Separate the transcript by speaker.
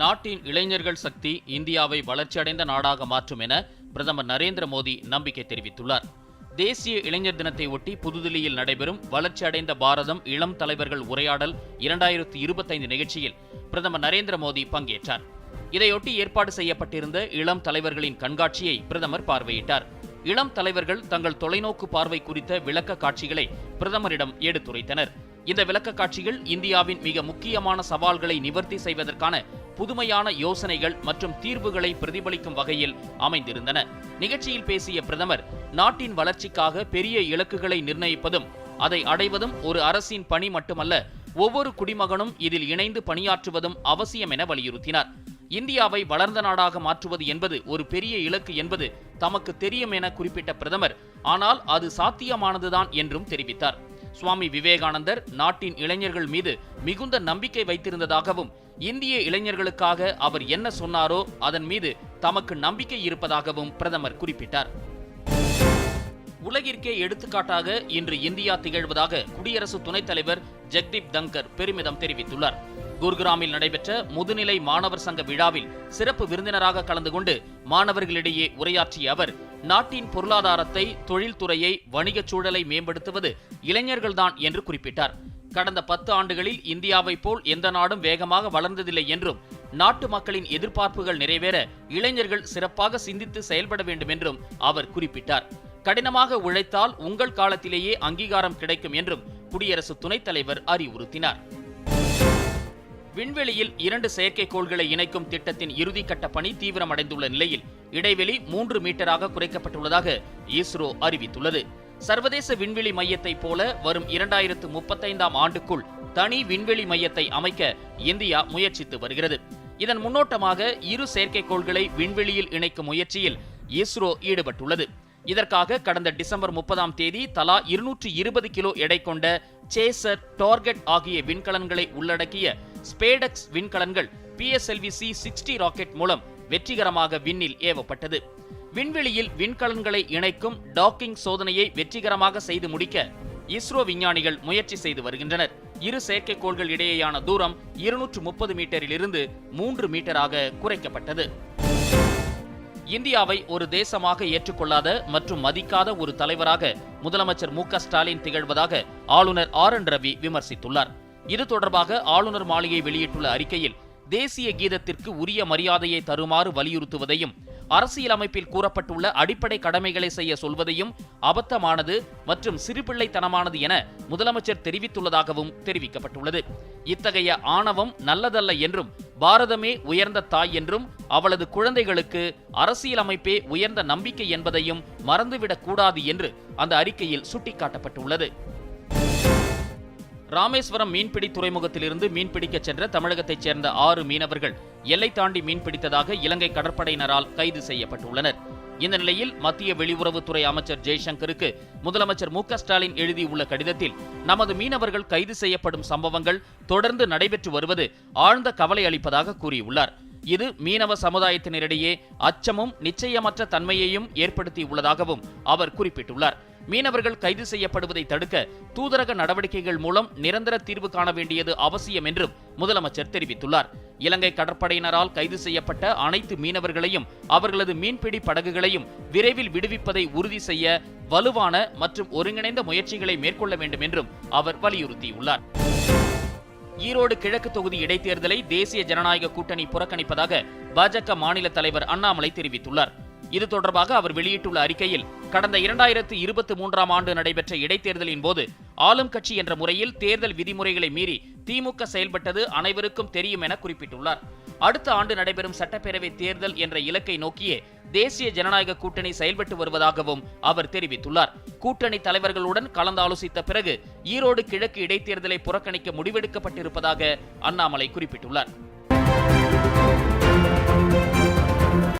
Speaker 1: நாட்டின் இளைஞர்கள் சக்தி இந்தியாவை வளர்ச்சியடைந்த நாடாக மாற்றும் என பிரதமர் நரேந்திர மோடி நம்பிக்கை தெரிவித்துள்ளார். தேசிய இளைஞர் தினத்தை ஒட்டி புதுதில்லியில் நடைபெறும் வளர்ச்சியடைந்த பாரதம் இளம் தலைவர்கள் உரையாடல் இரண்டாயிரத்தி இருபத்தைந்து நிகழ்ச்சியில் பிரதமர் நரேந்திர மோடி பங்கேற்றார். இதையொட்டி ஏற்பாடு செய்யப்பட்டிருந்த இளம் தலைவர்களின் கண்காட்சியை பிரதமர் பார்வையிட்டார். இளம் தலைவர்கள் தங்கள் தொலைநோக்கு பார்வை குறித்த விளக்க காட்சிகளை பிரதமரிடம் எடுத்துரைத்தனர். இந்த விளக்க காட்சிகள் இந்தியாவின் மிக முக்கியமான சவால்களை நிவர்த்தி செய்வதற்கான புதுமையான யோசனைகள் மற்றும் தீர்வுகளை பிரதிபலிக்கும் வகையில் அமைந்திருந்தன. நிகழ்ச்சியில் பேசிய பிரதமர் நாட்டின் வளர்ச்சிக்காக பெரிய இலக்குகளை நிர்ணயிப்பதும் அதை அடைவதும் ஒரு அரசின் பணி மட்டுமல்ல ஒவ்வொரு குடிமகனும் இதில் இணைந்து பணியாற்றுவதும் அவசியம் என வலியுறுத்தினார். இந்தியாவை வளர்ந்த நாடாக மாற்றுவது என்பது ஒரு பெரிய இலக்கு என்பது தமக்கு தெரியும் என குறிப்பிட்ட பிரதமர் ஆனால் அது சாத்தியமானதுதான் என்றும் தெரிவித்தார். சுவாமி விவேகானந்தர் நாட்டின் இளைஞர்கள் மீது மிகுந்த நம்பிக்கை வைத்திருந்ததாகவும் இந்திய இளைஞர்களுக்காக அவர் என்ன சொன்னாரோ அதன் மீது தமக்கு நம்பிக்கை இருப்பதாகவும் பிரதமர் குறிப்பிட்டார். உலகிற்கே எடுத்துக்காட்டாக இன்று இந்தியா திகழ்வதாக குடியரசு துணைத் தலைவர் ஜெக்தீப் தங்கர் பெருமிதம் தெரிவித்துள்ளார். குர்கிராமில் நடைபெற்ற முதுநிலை மாணவர் சங்க விழாவில் சிறப்பு விருந்தினராக கலந்து கொண்டு மாணவர்களிடையே உரையாற்றிய அவர் நாட்டின் பொருளாதாரத்தை தொழில்துறையை வணிகச் சூழலை மேம்படுத்துவது இளைஞர்கள்தான் என்று குறிப்பிட்டார். கடந்த பத்து ஆண்டுகளில் இந்தியாவைப் போல் எந்த நாடும் வேகமாக வளர்ந்ததில்லை என்றும் நாட்டு மக்களின் எதிர்பார்ப்புகள் நிறைவேற இளைஞர்கள் சிறப்பாக சிந்தித்து செயல்பட வேண்டும் என்றும் அவர் குறிப்பிட்டார். கடினமாக உழைத்தால் உங்கள் காலத்திலேயே அங்கீகாரம் கிடைக்கும் என்றும் குடியரசு துணைத் தலைவர் அறிவுறுத்தினார். விண்வெளியில் இரண்டு செயற்கைக்கோள்களை இணைக்கும் திட்டத்தின் இறுதிக்கட்ட பணி தீவிரமடைந்துள்ள நிலையில் இடைவெளி மூன்று மீட்டராக குறைக்கப்பட்டுள்ளதாக இஸ்ரோ அறிவித்துள்ளது. சர்வதேச விண்வெளி மையத்தைப் போல வரும் இரண்டாயிரத்து முப்பத்தைந்தாம் ஆண்டுக்குள் தனி விண்வெளி மையத்தை அமைக்க இந்தியா முயற்சித்து வருகிறது. இதன் முன்னோட்டமாக இரு செயற்கைக்கோள்களை விண்வெளியில் இணைக்கும் முயற்சியில் இஸ்ரோ ஈடுபட்டுள்ளது. இதற்காக கடந்த டிசம்பர் முப்பதாம் தேதி தலா இருநூற்றி இருபது கிலோ எடை கொண்ட சேசர் டார்கெட் ஆகிய விண்கலன்களை உள்ளடக்கிய ஸ்பேடக்ஸ் விண்கலன்கள் பிஎஸ்எல்வி சி சிக்ஸ்டி ராக்கெட் மூலம் வெற்றிகரமாக விண்ணில் ஏவப்பட்டது. விண்வெளியில் விண்கலன்களை இணைக்கும் டாக்கிங் சோதனையை வெற்றிகரமாக செய்து முடிக்க இஸ்ரோ விஞ்ஞானிகள் முயற்சி செய்து வருகின்றனர். இரு செயற்கைக்கோள்கள் இடையேயான தூரம் இருநூற்று முப்பது மீட்டரிலிருந்து மூன்று மீட்டராக குறைக்கப்பட்டது. இந்தியாவை ஒரு தேசமாக ஏற்றுக்கொள்ளாத மற்றும் மதிக்காத ஒரு தலைவராக முதலமைச்சர் மு ஸ்டாலின் திகழ்வதாக ஆளுநர் ஆர் என் ரவி விமர்சித்துள்ளார். இது தொடர்பாக ஆளுநர் மாளிகை வெளியிட்டுள்ள அறிக்கையில் தேசிய கீதத்திற்கு உரிய மரியாதையை தருமாறு வலியுறுத்துவதையும் அரசியலமைப்பில் கூறப்பட்டுள்ள அடிப்படை கடமைகளை செய்ய சொல்வதையும் அபத்தமானது மற்றும் சிறுபிள்ளைத்தனமானது என முதலமைச்சர் தெரிவித்துள்ளதாகவும் தெரிவிக்கப்பட்டுள்ளது. இத்தகைய ஆணவம் நல்லதல்ல என்றும் பாரதமே உயர்ந்த தாய் என்றும் அவளது குழந்தைகளுக்கு அரசியலமைப்பே உயர்ந்த நம்பிக்கை என்பதையும் மறந்துவிடக் கூடாது என்று அந்த அறிக்கையில் சுட்டிக்காட்டப்பட்டுள்ளது. ராமேஸ்வரம் மீன்பிடி துறைமுகத்திலிருந்து மீன்பிடிக்க சென்ற தமிழகத்தைச் சேர்ந்த ஆறு மீனவர்கள் எல்லை தாண்டி மீன்பிடித்ததாக இலங்கை கடற்படையினரால் கைது செய்யப்பட்டுள்ளனர். இந்த நிலையில் மத்திய வெளியுறவுத்துறை அமைச்சர் ஜெய்சங்கருக்கு முதலமைச்சர் மு ஸ்டாலின் எழுதியுள்ள கடிதத்தில் நமது மீனவர்கள் கைது செய்யப்படும் சம்பவங்கள் தொடர்ந்து நடைபெற்று வருவது ஆழ்ந்த கவலை அளிப்பதாக கூறியுள்ளார். இது மீனவ சமுதாயத்தினரிடையே அச்சமும் நிச்சயமற்ற தன்மையையும் ஏற்படுத்தியுள்ளதாகவும் அவர் குறிப்பிட்டுள்ளார். மீனவர்கள் கைது செய்யப்படுவதை தடுக்க தூதரக நடவடிக்கைகள் மூலம் நிரந்தர தீர்வு காண வேண்டியது அவசியம் என்றும் முதலமைச்சர் தெரிவித்துள்ளார். இலங்கை கடற்படையினரால் கைது செய்யப்பட்ட அனைத்து மீனவர்களையும் அவர்களது மீன்பிடி படகுகளையும் விரைவில் விடுவிப்பதை உறுதி செய்ய வலுவான மற்றும் ஒருங்கிணைந்த முயற்சிகளை மேற்கொள்ள வேண்டும் என்றும் அவர் வலியுறுத்தியுள்ளார். ஈரோடு கிழக்கு தொகுதி இடைத்தேர்தலை தேசிய ஜனநாயக கூட்டணி புறக்கணிப்பதாக பாஜக மாநில தலைவர் அண்ணாமலை தெரிவித்துள்ளார். இது தொடர்பாக அவர் வெளியிட்டுள்ள அறிக்கையில் கடந்த இரண்டாயிரத்து இருபத்தி மூன்றாம் ஆண்டு நடைபெற்ற இடைத்தேர்தலின் போது ஆளும் கட்சி என்ற முறையில் தேர்தல் விதிமுறைகளை மீறி திமுக செயல்பட்டது அனைவருக்கும் தெரியும் என குறிப்பிட்டுள்ளார். அடுத்த ஆண்டு நடைபெறும் சட்டப்பேரவை தேர்தல் என்ற இலக்கை நோக்கியே தேசிய ஜனநாயக கூட்டணி செயல்பட்டு வருவதாகவும் அவர் தெரிவித்துள்ளார். கூட்டணி தலைவர்களுடன் கலந்தாலோசித்த பிறகு ஈரோடு கிழக்கு இடைத்தேர்தலை புறக்கணிக்க முடிவெடுக்கப்பட்டிருப்பதாக அண்ணாமலை குறிப்பிட்டுள்ளார்.